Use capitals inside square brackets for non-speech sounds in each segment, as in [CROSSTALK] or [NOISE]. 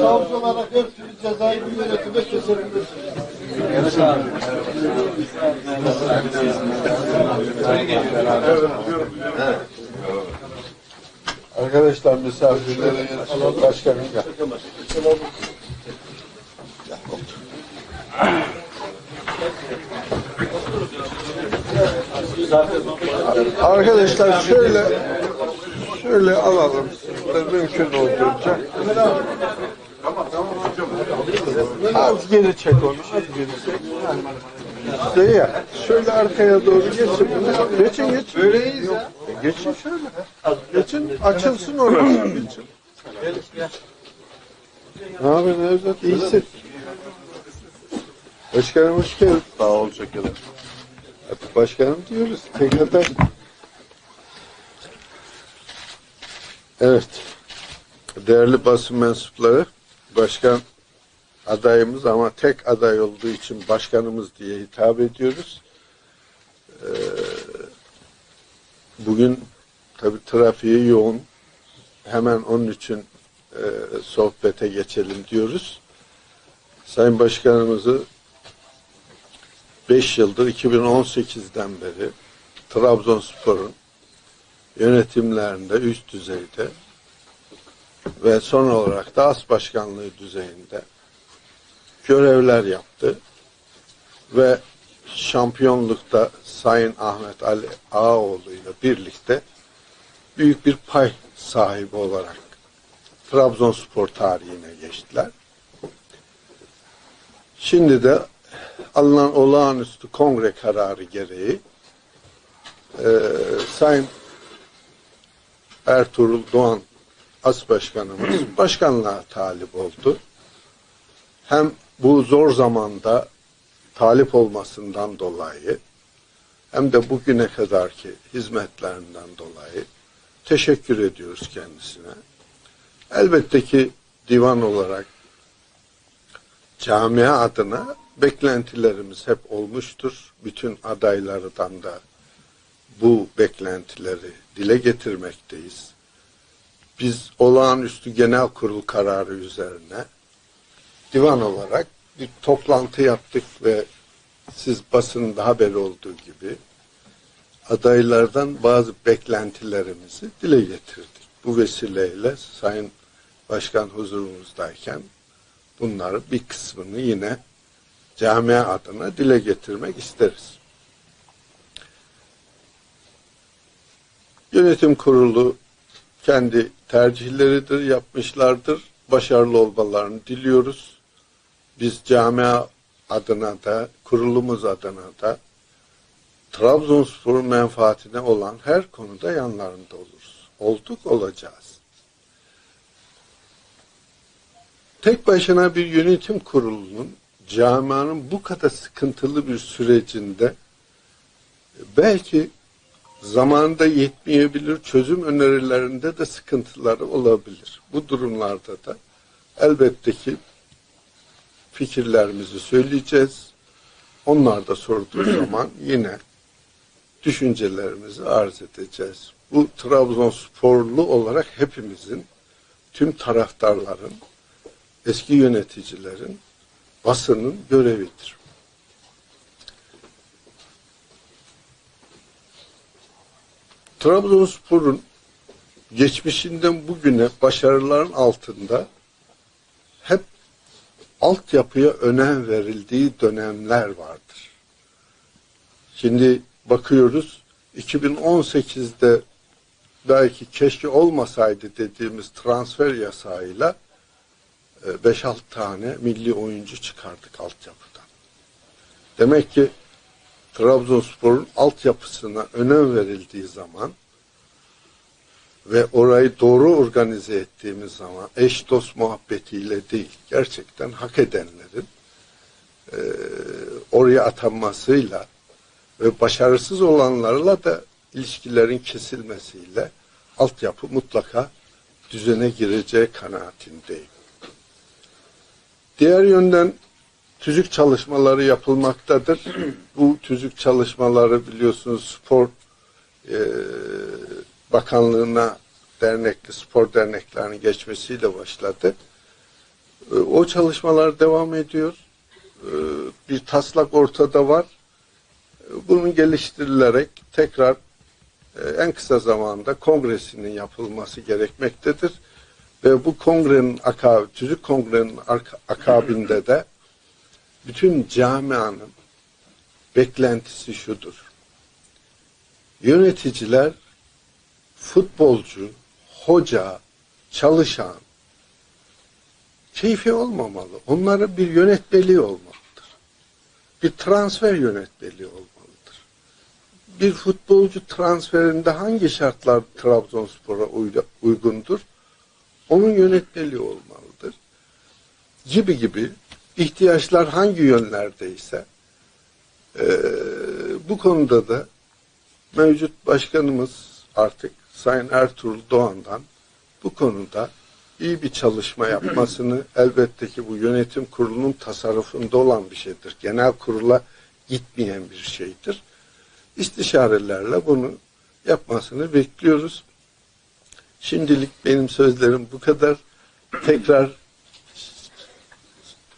Savcı olarak türlü cezayı bir yönetime kesebilirsiniz. Arkadaşlar misafirlere yetişin. Başkanım gel. Arkadaşlar şöyle şöyle alalım. Mümkün olduğunca. Az geri çek onu. Az geri çek. İşte ya. Şöyle arkaya doğru geçin. Geçin geç. Böyleyiz ya. Geçin şöyle. Geçin açılsın orası. Geçin. Ne haber Nevzat? İyisin. Başkanım hoş geldin. Sağ ol şekerim. Hadi başkanım diyoruz. Tekrardan. Evet. Değerli basın mensupları, başkan adayımız ama tek aday olduğu için başkanımız diye hitap ediyoruz. Ee, bugün tabi trafiği yoğun. Hemen onun için e, sohbete geçelim diyoruz. Sayın Başkanımızı 5 yıldır 2018'den beri Trabzonspor'un yönetimlerinde üst düzeyde ve son olarak da as başkanlığı düzeyinde görevler yaptı ve şampiyonlukta Sayın Ahmet Ali Ağaoğlu ile birlikte büyük bir pay sahibi olarak Trabzonspor tarihine geçtiler. Şimdi de alınan olağanüstü kongre kararı gereği e, Sayın Ertuğrul Doğan As Başkanımız [CLEARS THROAT] başkanlığa talip oldu. Hem bu zor zamanda talip olmasından dolayı hem de bugüne kadarki hizmetlerinden dolayı teşekkür ediyoruz kendisine. Elbette ki divan olarak camia adına beklentilerimiz hep olmuştur. Bütün adaylardan da bu beklentileri dile getirmekteyiz. Biz olağanüstü genel kurul kararı üzerine divan olarak bir toplantı yaptık ve siz basında haber olduğu gibi adaylardan bazı beklentilerimizi dile getirdik. Bu vesileyle Sayın Başkan huzurumuzdayken bunları bir kısmını yine camia adına dile getirmek isteriz. Yönetim kurulu kendi tercihleridir, yapmışlardır. Başarılı olmalarını diliyoruz. Biz camia adına da, kurulumuz adına da Trabzonspor'un menfaatine olan her konuda yanlarında oluruz. Olduk, olacağız. Tek başına bir yönetim kurulunun camianın bu kadar sıkıntılı bir sürecinde belki zamanında yetmeyebilir, çözüm önerilerinde de sıkıntıları olabilir. Bu durumlarda da elbette ki fikirlerimizi söyleyeceğiz. Onlar da sorduğu [CLEARS THROAT] zaman yine düşüncelerimizi arz edeceğiz. Bu Trabzonsporlu olarak hepimizin, tüm taraftarların, eski yöneticilerin, basının görevidir. Trabzonspor'un geçmişinden bugüne başarıların altında altyapıya önem verildiği dönemler vardır. Şimdi bakıyoruz 2018'de belki keşke olmasaydı dediğimiz transfer yasağıyla 5-6 tane milli oyuncu çıkardık altyapıdan. Demek ki Trabzonspor'un altyapısına önem verildiği zaman ve orayı doğru organize ettiğimiz zaman eş dost muhabbetiyle değil, gerçekten hak edenlerin e, oraya atanmasıyla ve başarısız olanlarla da ilişkilerin kesilmesiyle altyapı mutlaka düzene gireceği kanaatindeyim. Diğer yönden tüzük çalışmaları yapılmaktadır. [CLEARS THROAT] Bu tüzük çalışmaları biliyorsunuz spor e, bakanlığına dernekli spor derneklerinin geçmesiyle başladı. E, o çalışmalar devam ediyor. E, bir taslak ortada var. E, bunun geliştirilerek tekrar e, en kısa zamanda kongresinin yapılması gerekmektedir. Ve bu kongrenin akabı, tüzük kongrenin akabinde de bütün camianın beklentisi şudur. Yöneticiler futbolcu, hoca, çalışan keyfi olmamalı. Onlara bir yönetmeliği olmalıdır. Bir transfer yönetmeliği olmalıdır. Bir futbolcu transferinde hangi şartlar Trabzonspor'a uy- uygundur? Onun yönetmeliği olmalıdır. Gibi gibi ihtiyaçlar hangi yönlerdeyse eee, bu konuda da mevcut başkanımız artık Sayın Ertuğrul Doğan'dan bu konuda iyi bir çalışma yapmasını [CLEARS THROAT] elbette ki bu yönetim kurulunun tasarrufunda olan bir şeydir. Genel kurula gitmeyen bir şeydir. İstişarelerle bunu yapmasını bekliyoruz. Şimdilik benim sözlerim bu kadar. Tekrar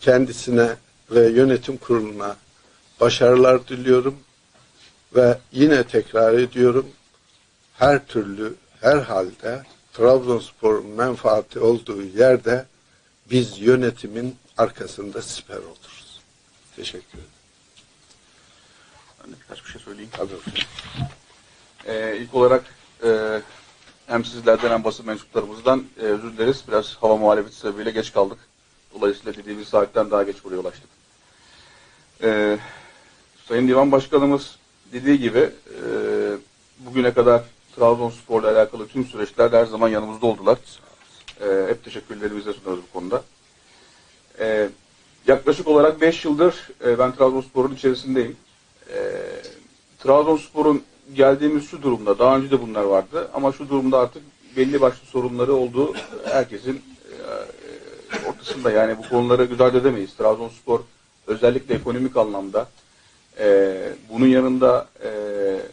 kendisine ve yönetim kuruluna başarılar diliyorum ve yine tekrar ediyorum her türlü her halde Trabzonspor'un menfaati olduğu yerde biz yönetimin arkasında siper oluruz. Teşekkür ederim. Ben de birkaç bir şey söyleyeyim. Tabii. Ee, ilk olarak e, hem sizlerden hem basın mensuplarımızdan e, özür dileriz. Biraz hava muhalefeti sebebiyle geç kaldık. Dolayısıyla dediğimiz saatten daha geç buraya ulaştık. Ee, Sayın Divan Başkanımız dediği gibi e, bugüne kadar Trabzonspor'la alakalı tüm süreçlerde her zaman yanımızda oldular. E, hep teşekkürlerimizi sunuyoruz bu konuda. E, yaklaşık olarak 5 yıldır e, ben Trabzonspor'un içerisindeyim. E, Trabzonspor'un geldiğimiz şu durumda, daha önce de bunlar vardı ama şu durumda artık belli başlı sorunları olduğu herkesin e, ortasında yani bu konuları göz ardı edemeyiz. Trabzonspor özellikle ekonomik anlamda e, bunun yanında e,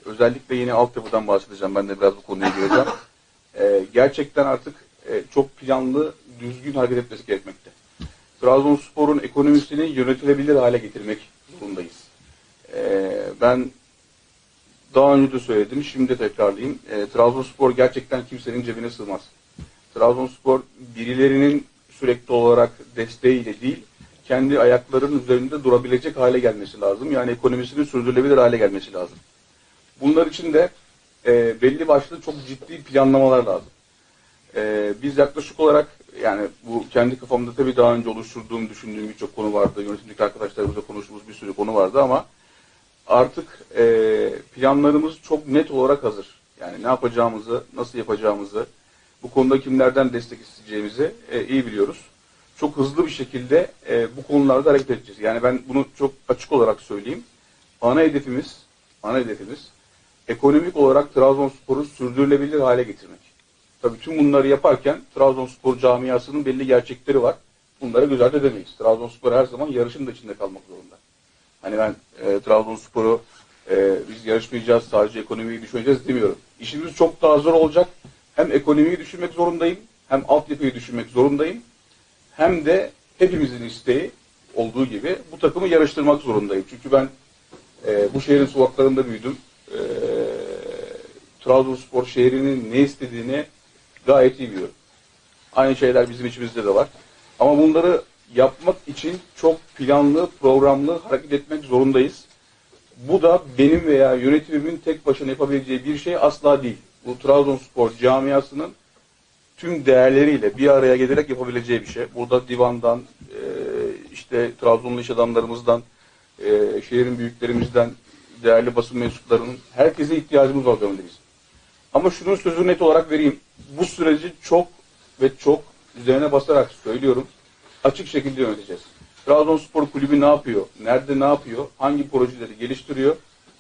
özellikle yeni altyapıdan bahsedeceğim. Ben de biraz bu konuya gireceğim. E, gerçekten artık e, çok planlı, düzgün hareket etmesi gerekmekte. Trabzonspor'un ekonomisini yönetilebilir hale getirmek zorundayız. E, ben daha önce de söyledim, şimdi de tekrarlayayım. E, Trabzonspor gerçekten kimsenin cebine sığmaz. Trabzonspor birilerinin sürekli olarak desteğiyle değil, kendi ayaklarının üzerinde durabilecek hale gelmesi lazım. Yani ekonomisinin sürdürülebilir hale gelmesi lazım. Bunlar için de e, belli başlı çok ciddi planlamalar lazım. E, biz yaklaşık olarak yani bu kendi kafamda tabii daha önce oluşturduğum, düşündüğüm birçok konu vardı. Yönetimdeki arkadaşlarımızla konuştuğumuz bir sürü konu vardı ama artık e, planlarımız çok net olarak hazır. Yani ne yapacağımızı, nasıl yapacağımızı, bu konuda kimlerden destek isteyeceğimizi e, iyi biliyoruz. Çok hızlı bir şekilde e, bu konularda hareket edeceğiz. Yani ben bunu çok açık olarak söyleyeyim. Ana hedefimiz, ana hedefimiz ekonomik olarak Trabzonspor'u sürdürülebilir hale getirmek. Tabii tüm bunları yaparken Trabzonspor camiasının belli gerçekleri var. Bunları göz ardı edemeyiz. Trabzonspor her zaman yarışın da içinde kalmak zorunda. Hani ben e, Trabzonspor'u e, biz yarışmayacağız, sadece ekonomiyi düşüneceğiz demiyorum. İşimiz çok daha zor olacak. Hem ekonomiyi düşünmek zorundayım, hem altyapıyı düşünmek zorundayım. Hem de hepimizin isteği olduğu gibi bu takımı yarıştırmak zorundayım. Çünkü ben e, bu şehrin sokaklarında büyüdüm. E, Trabzonspor şehrinin ne istediğini gayet iyi biliyorum. Aynı şeyler bizim içimizde de var. Ama bunları yapmak için çok planlı, programlı hareket etmek zorundayız. Bu da benim veya yönetimimin tek başına yapabileceği bir şey asla değil. Bu Trabzonspor camiasının tüm değerleriyle bir araya gelerek yapabileceği bir şey. Burada divandan, e, işte Trabzonlu iş adamlarımızdan, e, şehrin büyüklerimizden, değerli basın mensuplarının herkese ihtiyacımız var gönlümde bizim. Ama şunun sözünü net olarak vereyim. Bu süreci çok ve çok üzerine basarak söylüyorum. Açık şekilde yöneteceğiz. Trabzonspor Kulübü ne yapıyor? Nerede ne yapıyor? Hangi projeleri geliştiriyor?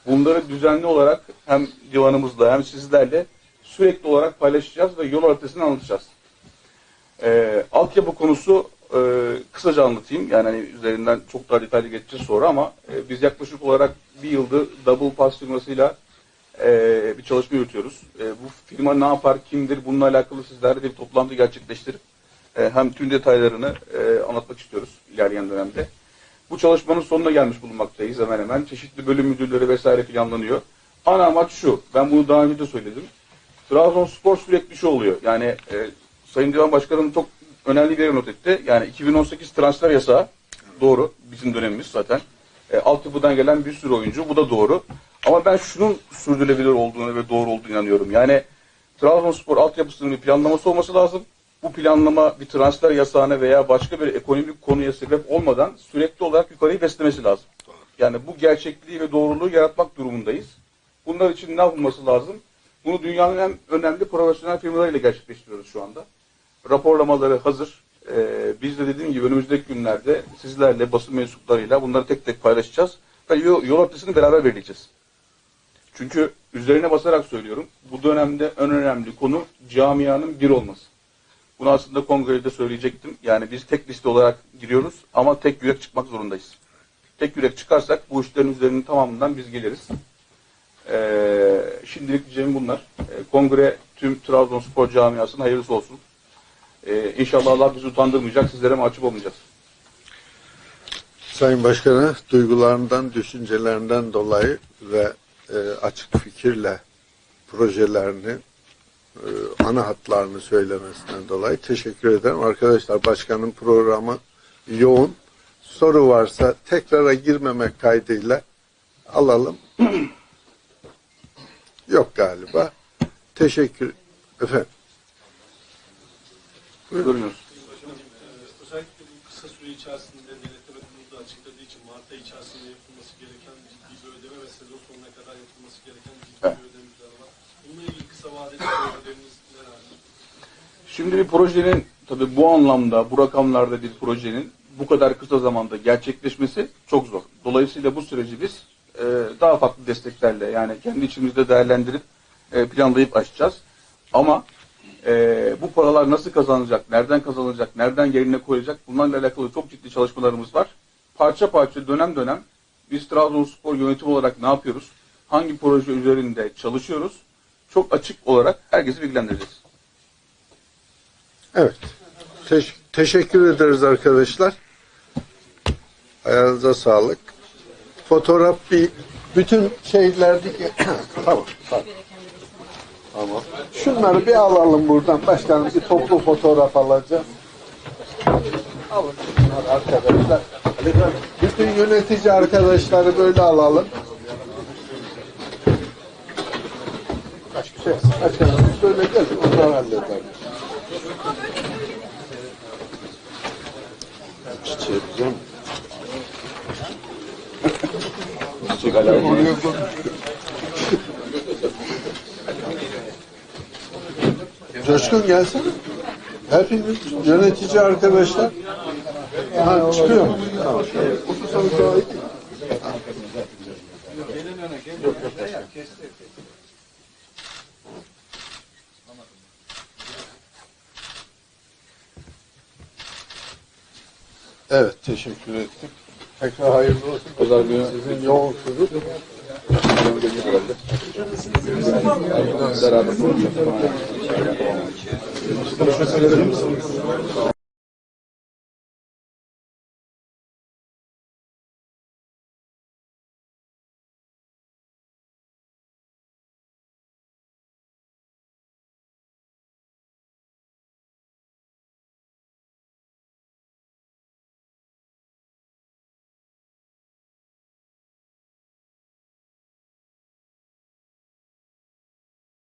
Bunları düzenli olarak hem divanımızla hem sizlerle sürekli olarak paylaşacağız ve yol haritasını anlatacağız. Ee, altyapı konusu e, kısaca anlatayım. Yani hani üzerinden çok daha detaylı geçeceğiz sonra ama e, biz yaklaşık olarak bir yıldır Double Pass firmasıyla e, bir çalışma yürütüyoruz. E, bu firma ne yapar, kimdir bununla alakalı sizlerle bir toplantı gerçekleştirip e, hem tüm detaylarını e, anlatmak istiyoruz ilerleyen dönemde. Bu çalışmanın sonuna gelmiş bulunmaktayız hemen hemen. Çeşitli bölüm müdürleri vesaire planlanıyor. Ana amaç şu, ben bunu daha önce de söyledim. Trabzonspor sürekli şu oluyor. Yani e, Sayın Divan Başkanım çok önemli bir yere not etti. Yani 2018 transfer yasağı doğru. Bizim dönemimiz zaten. E, altyapıdan gelen bir sürü oyuncu. Bu da doğru. Ama ben şunun sürdürülebilir olduğunu ve doğru olduğunu inanıyorum. Yani Trabzonspor altyapısının bir planlaması olması lazım. Bu planlama bir transfer yasağına veya başka bir ekonomik konuya sebep olmadan sürekli olarak yukarıyı beslemesi lazım. Yani bu gerçekliği ve doğruluğu yaratmak durumundayız. Bunlar için ne yapılması lazım? Bunu dünyanın en önemli profesyonel firmalarıyla gerçekleştiriyoruz şu anda. Raporlamaları hazır. Ee, biz de dediğim gibi önümüzdeki günlerde sizlerle, basın mensuplarıyla bunları tek tek paylaşacağız. Ve yol, yol haritasını beraber belirleyeceğiz. Çünkü üzerine basarak söylüyorum, bu dönemde en önemli konu camianın bir olması. Bunu aslında kongrede söyleyecektim. Yani biz tek liste olarak giriyoruz ama tek yürek çıkmak zorundayız. Tek yürek çıkarsak bu işlerin üzerinin tamamından biz geliriz. Ee, şimdilik diyeceğim bunlar. Ee, kongre tüm Trabzonspor camiasının hayırlısı olsun. Ee, inşallah Allah bizi utandırmayacak, sizlere mahcup olmayacağız. Sayın Başkan'a duygularından, düşüncelerinden dolayı ve e, açık fikirle projelerini, e, ana hatlarını söylemesinden dolayı teşekkür ederim. Arkadaşlar başkanın programı yoğun. Soru varsa tekrara girmemek kaydıyla alalım. Yok galiba. Teşekkür efendim. Görünüyoruz. Özellikle bu kısa süre içerisinde denetleme kurulu da açıkladığı için Mart ayı içerisinde yapılması gereken ciddi bir ödeme ve sezon sonuna kadar yapılması gereken ciddi bir ödemeler var. Bununla ilgili kısa vadeli projeleriniz neler? Şimdi bir projenin tabii bu anlamda, bu rakamlarda bir projenin bu kadar kısa zamanda gerçekleşmesi çok zor. Dolayısıyla bu süreci biz e, daha farklı desteklerle yani kendi içimizde değerlendirip e, planlayıp açacağız. Ama e, bu paralar nasıl kazanılacak, nereden kazanılacak, nereden yerine koyulacak bunlarla alakalı çok ciddi çalışmalarımız var. Parça parça dönem dönem biz Trabzonspor yönetim olarak ne yapıyoruz? Hangi proje üzerinde çalışıyoruz? Çok açık olarak herkesi bilgilendireceğiz. Evet. Teş- teşekkür ederiz arkadaşlar. Ayağınıza sağlık. Fotoğraf bir bütün şeylerdeki [COUGHS] tamam, tamam. Tamam. Şunları bir alalım buradan. Başkanım bir toplu fotoğraf alacağız. Alın şunları arkadaşlar. Bütün yönetici arkadaşları böyle alalım. Şey, başkanım böyle gel. Onları halledelim. Çiçeği güzel mi? Çiçek alerji. Coşkun gelsene. Hepiniz yönetici arkadaşlar. Ha, çıkıyor? Tamam. Evet, teşekkür ettik. Tekrar hayırlı olsun. Pazar günü Sizin yoğunsunuz. beraber konuşacağız.